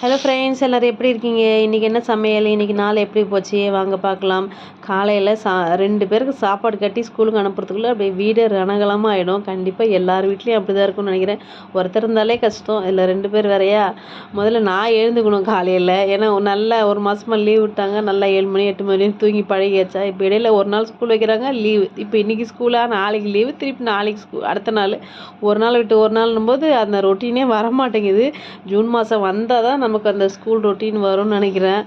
Hello friends எல்லோரும் எப்படி இருக்கீங்க? இன்றைக்கி என்ன சமையல்? இன்றைக்கி நாள் எப்படி போச்சு? வாங்க பார்க்கலாம். காலையில் சா ரெண்டு பேருக்கு சாப்பாடு கட்டி ஸ்கூலுக்கு அனுப்புறதுக்குள்ளே அப்படியே வீடு ரணகலமாக ஆகிடும் கண்டிப்பாக எல்லார் வீட்லேயும் அப்படி தான் இருக்கும்னு நினைக்கிறேன். ஒருத்தர் இருந்தாலே கஷ்டம். இல்லை ரெண்டு பேர் வேறையா? முதல்ல நான் எழுந்துக்கணும் காலையில். ஏன்னா நல்ல ஒரு மாதமாக லீவ் விட்டாங்க. நல்லா ஏழு மணி எட்டு மணி தூங்கி பழகியாச்சா? இப்போ இடையில ஒரு நாள் ஸ்கூல் வைக்கிறாங்க லீவு இப்போ இன்றைக்கி ஸ்கூலாக நாளைக்கு லீவு திருப்பி நாளைக்கு ஸ்கூல் அடுத்த நாள். ஒரு நாள் விட்டு ஒரு நாள்னும் போது அந்த ரொட்டீனே வர மாட்டேங்குது ஜூன் மாதம் வந்தால் தான் நமக்கு அந்த ஸ்கூல் ரொட்டீன் வரும்னு நினைக்கிறேன்.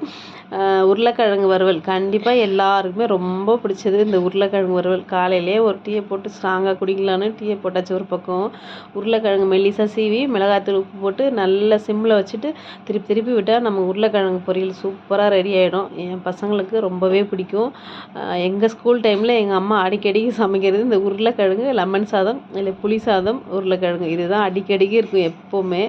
உருளைக்கிழங்கு வறுவல். கண்டிப்பாக எல்லாருக்குமே ரொம்ப பிடிச்சது இந்த உருளைக்கிழங்கு வறுவல். காலையிலே ஒரு டீயை போட்டு ஸ்ட்ராங்காக குடிக்கலான்னு டீயை போட்டாச்சு ஒரு பக்கம். உருளைக்கிழங்கு மெல்லிசாக சீவி மிளகாத்தூள் உப்பு போட்டு நல்லா சிம்மில் வச்சுட்டு திருப்பி திருப்பி விட்டால் நம்ம உருளைக்கிழங்கு பொரியல் சூப்பராக ரெடி ஆகிடும் என் பசங்களுக்கு ரொம்பவே பிடிக்கும். எங்கள் ஸ்கூல் டைமில் எங்கள் அம்மா அடிக்கடிக்கு சமைக்கிறது இந்த உருளைக்கிழங்கு லெமன் சாதம் இல்லை புளி சாதம் உருளைக்கிழங்கு. இதுதான் அடிக்கடிக்கு இருக்கும் எப்போவுமே.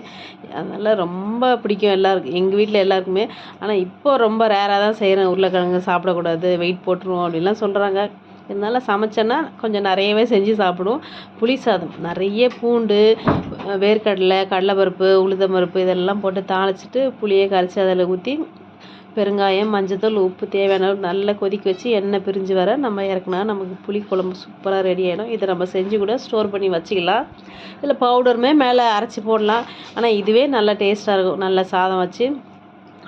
அதனால் ரொம்ப பிடிக்கும் எல்லாருக்கும் எங்கள் வீட்டில் எல்லாருக்குமே. ஆனால் இப்போ ரொம்ப ரேராக தான் செய்கிறேன் உருளைக்கிழங்கு சாப்பிடக்கூடாது வெயிட் போட்டுருவோம் அப்படின்லாம் சொல்கிறாங்க இருந்தாலும் சமைச்சேன்னா கொஞ்சம் நிறையவே செஞ்சு சாப்பிடுவோம். புளி சாதம் நிறைய பூண்டு வேர்க்கடலை கடலைப்பருப்பு உளுதம்பருப்பு இதெல்லாம் போட்டு தாளிச்சிட்டு புளியை கரைச்சி அதில் ஊற்றி பெருங்காயம் மஞ்சத்தூள் உப்பு தேவையான அளவு நல்லா கொதிக்க வச்சு எண்ணெய் பிரிஞ்சு வர நம்ம இறக்குனா நமக்கு புளி குழம்பு சூப்பராக ரெடி ஆகிடும் இதை நம்ம செஞ்சு கூட ஸ்டோர் பண்ணி வச்சுக்கலாம். இதில் பவுடருமே மேலே அரைச்சி போடலாம். ஆனால் இதுவே நல்லா டேஸ்ட்டாக இருக்கும். நல்ல சாதம் வச்சு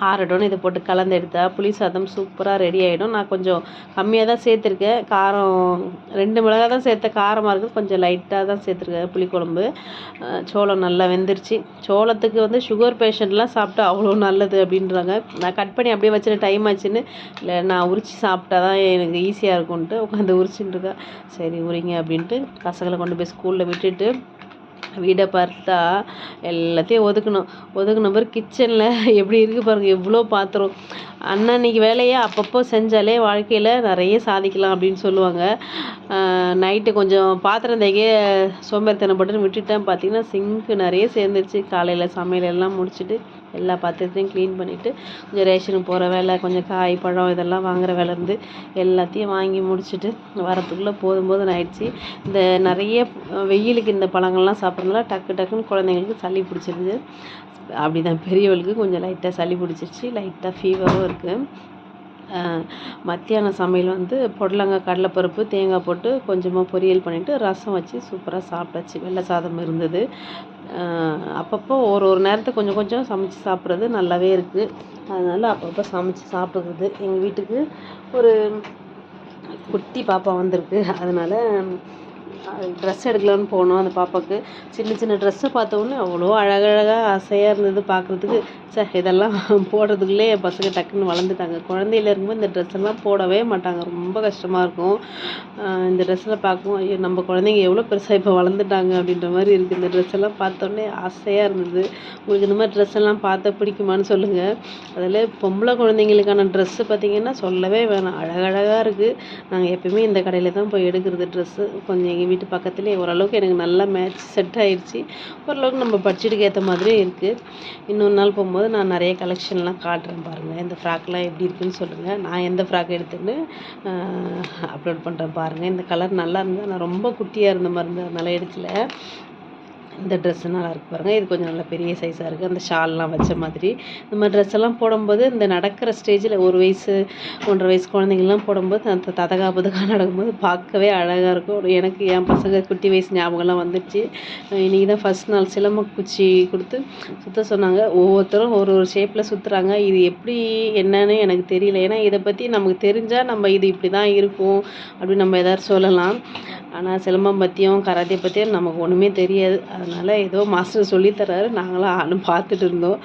ஆறட்டும்னு இதை போட்டு கலந்து எடுத்தால் புளி சாதம் சூப்பராக ரெடி ஆகிடும் நான் கொஞ்சம் கம்மியாக தான் சேர்த்துருக்கேன். காரம் ரெண்டு மிளகா தான் சேர்த்தேன் காரமாக இருக்குது. கொஞ்சம் லைட்டாக தான் சேர்த்துருக்கேன் புளிக்குழம்பு. சோளம் நல்லா வெந்துருச்சு. சோளத்துக்கு வந்து சுகர் பேஷண்ட்லாம் சாப்பிட்டா அவ்வளோ நல்லது அப்படின்றாங்க. நான் கட் பண்ணி அப்படியே வச்சுட்டு டைம் ஆச்சுன்னு இல்லை நான் உரித்து சாப்பிட்டா தான் எனக்கு ஈஸியாக இருக்கும்ன்ட்டு உட்காந்து உரிச்சுட்டு இருக்கேன் சரி உரிங்க அப்படின்ட்டு பசங்களை கொண்டு போய் ஸ்கூலில் விட்டுட்டு வீடை பார்த்தா எல்லாத்தையும் ஒதுக்கணும். ஒதுக்குன பிறகு கிச்சனில் எப்படி இருக்குது பாருங்கள் எவ்வளோ பாத்திரம். அன்னன்னைக்கு வேலையை அப்பப்போ செஞ்சாலே வாழ்க்கையில் நிறைய சாதிக்கலாம் அப்படின்னு சொல்லுவாங்க. நைட்டு கொஞ்சம் பாத்திரம் தேய்க்க சோம்பேறித்தனப்பட்டுன்னு விட்டுட்டேன். பார்த்தீங்கன்னா சிங்க்கு நிறைய சேர்ந்துருச்சு. காலையில் சமையல் எல்லாம் முடிச்சுட்டு எல்லா பாத்திரத்தையும் க்ளீன் பண்ணிவிட்டு கொஞ்சம் ரேஷனுக்கு போகிற வேலை கொஞ்சம் காய் பழம் இதெல்லாம் வாங்குகிற வேலை இருந்து எல்லாத்தையும் வாங்கி முடிச்சுட்டு வரத்துக்குள்ளே போதும் போதும்னு ஆயிடுச்சு. இந்த நிறைய வெயிலுக்கு இந்த பழங்கள்லாம் சாப்பிட்றதுனால டக்கு டக்குன்னு குழந்தைங்களுக்கு சளி பிடிச்சிருது. அப்படி தான் பெரியவளுக்கு கொஞ்சம் லைட்டாக சளி பிடிச்சிருச்சு. லைட்டாக ஃபீவரும் இருக்குது மத்தியான சமையல் வந்து புடலங்காய் கடலைப்பருப்பு தேங்காய் போட்டு கொஞ்சமாக பொரியல் பண்ணிவிட்டு ரசம் வச்சு சூப்பராக சாப்பிட்டாச்சு. வெள்ளை சாதம் இருந்தது. அப்பப்போ ஒரு ஒரு நேரத்துக்கு கொஞ்சம் கொஞ்சம் சமைச்சு சாப்பிட்றது நல்லாவே இருக்குது அதனால் அப்பப்போ சமைச்சு சாப்பிட்டுக்கிறது எங்கள் வீட்டுக்கு ஒரு குட்டி பாப்பா வந்திருக்கு. அதனால் ட்ரெஸ் எடுக்கலான்னு போனோம் அந்த பாப்பாவுக்கு சின்ன சின்ன ட்ரெஸ்ஸை பார்த்தோன்னே அவ்வளோ அழகழகாக ஆசையாக இருந்தது பார்க்குறதுக்கு சே இதெல்லாம் போடுறதுக்குள்ளே என் பசங்க டக்குன்னு வளர்ந்துட்டாங்க. குழந்தையில இருக்கும்போது இந்த ட்ரெஸ்ஸெல்லாம் போடவே மாட்டாங்க. ரொம்ப கஷ்டமாக இருக்கும். இந்த ட்ரெஸ்ஸில் பார்க்கும் ஐயோ நம்ம குழந்தைங்க எவ்வளோ பெருசாக இப்போ வளர்ந்துட்டாங்க அப்படின்ற மாதிரி இருக்குது இந்த ட்ரெஸ்ஸெல்லாம் பார்த்தோன்னே ஆசையாக இருந்தது. உங்களுக்கு இந்த மாதிரி ட்ரெஸ் எல்லாம் பார்த்தா பிடிக்குமான்னு சொல்லுங்கள் அதில் பொம்பளை குழந்தைங்களுக்கான ட்ரெஸ்ஸு பார்த்திங்கன்னா சொல்லவே வேணாம். அழகழகாக இருக்குது நாங்கள் எப்பயுமே இந்த கடையில் தான் போய் எடுக்கிறது ட்ரெஸ்ஸு கொஞ்சம் எங்கள் வீட்டு பக்கத்துலேயே ஓரளவுக்கு எனக்கு நல்லா மேட்ச் செட் ஆகிடுச்சி ஓரளவுக்கு நம்ம பட்ஜெட்டுக்கு ஏற்ற மாதிரியும் இருக்குது இன்னொரு நாள் போகும்போது நான் நிறைய கலெக்ஷன்லாம் காட்டுறேன் பாருங்கள் இந்த ஃப்ராக்லாம் எப்படி இருக்குதுன்னு சொல்லுங்கள் நான் எந்த ஃப்ராக் எடுத்துன்னு அப்லோட் பண்ணுறேன் பாருங்கள் இந்த கலர் நல்லா இருந்தால் நான் ரொம்ப குட்டியாக இருந்த மாதிரி இருந்ததுனால அதனால் எடுக்கல. இந்த ட்ரெஸ்ஸு நல்லா இருக்கு பாருங்கள் இது கொஞ்சம் நல்லா பெரிய சைஸாக இருக்குது அந்த ஷால்லாம் வச்ச மாதிரி. இந்த மாதிரி ட்ரெஸ் எல்லாம் போடும்போது இந்த நடக்கிற ஸ்டேஜில் ஒரு வயசு ஒன்றரை வயசு குழந்தைங்கள்லாம் போடும்போது அந்த ததகா புதகா நடக்கும்போது பார்க்கவே அழகாக இருக்கும். எனக்கு என் பசங்க குட்டி வயசு ஞாபகம்லாம் வந்துடுச்சு இன்றைக்கி தான் ஃபஸ்ட் நாள் சிலம்ப குச்சி கொடுத்து சுற்ற சொன்னாங்க. ஒவ்வொருத்தரும் ஒரு ஒரு ஷேப்பில் சுற்றுறாங்க இது எப்படி என்னன்னு எனக்கு தெரியல. ஏன்னா இதை பற்றி நமக்கு தெரிஞ்சால் நம்ம இது இப்படி தான் இருக்கும் அப்படின்னு நம்ம எதாவது சொல்லலாம். ஆனால் சிலம்பம் பற்றியும் கராத்தே பற்றியும் நமக்கு ஒன்றுமே தெரியாது. அதனால் ஏதோ மாஸ்டர் சொல்லித்தராரு. நாங்களும் ஆளும் பார்த்துட்டு இருந்தோம்.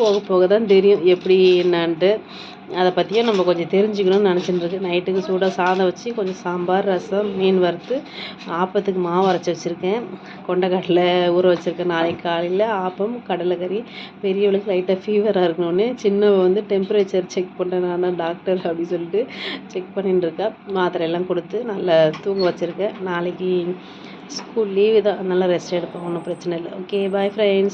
போக போக தான் தெரியும் எப்படி என்னான்ட்டு. அதை பற்றியும் நம்ம கொஞ்சம் தெரிஞ்சுக்கணும்னு நினச்சிட்டு நைட்டுக்கு சூடாக சாதம் வச்சு கொஞ்சம் சாம்பார் ரசம் மீன் வறுத்து ஆப்பத்துக்கு மாவு அரைச்சி வச்சுருக்கேன். கொண்டைக்கடலை ஊற வச்சுருக்கேன். நாளைக்கு காலையில் ஆப்பம் கடலைக்கறி பெரியவளுக்கு லைட்டாக ஃபீவராக இருக்கணும்னு. சின்னவ வந்து டெம்பரேச்சர் செக் பண்ணுறேன் நான் தான் டாக்டர் அப்படி சொல்லிட்டு செக் பண்ணிட்டு இருக்கா. கொடுத்து நல்லா தூங்க வச்சுருக்கேன். நாளைக்கு ஸ்கூல் லீவு தான். அதனால் ரெஸ்ட் எடுப்போம் ஒன்றும் பிரச்சனை இல்லை. Okay bye friends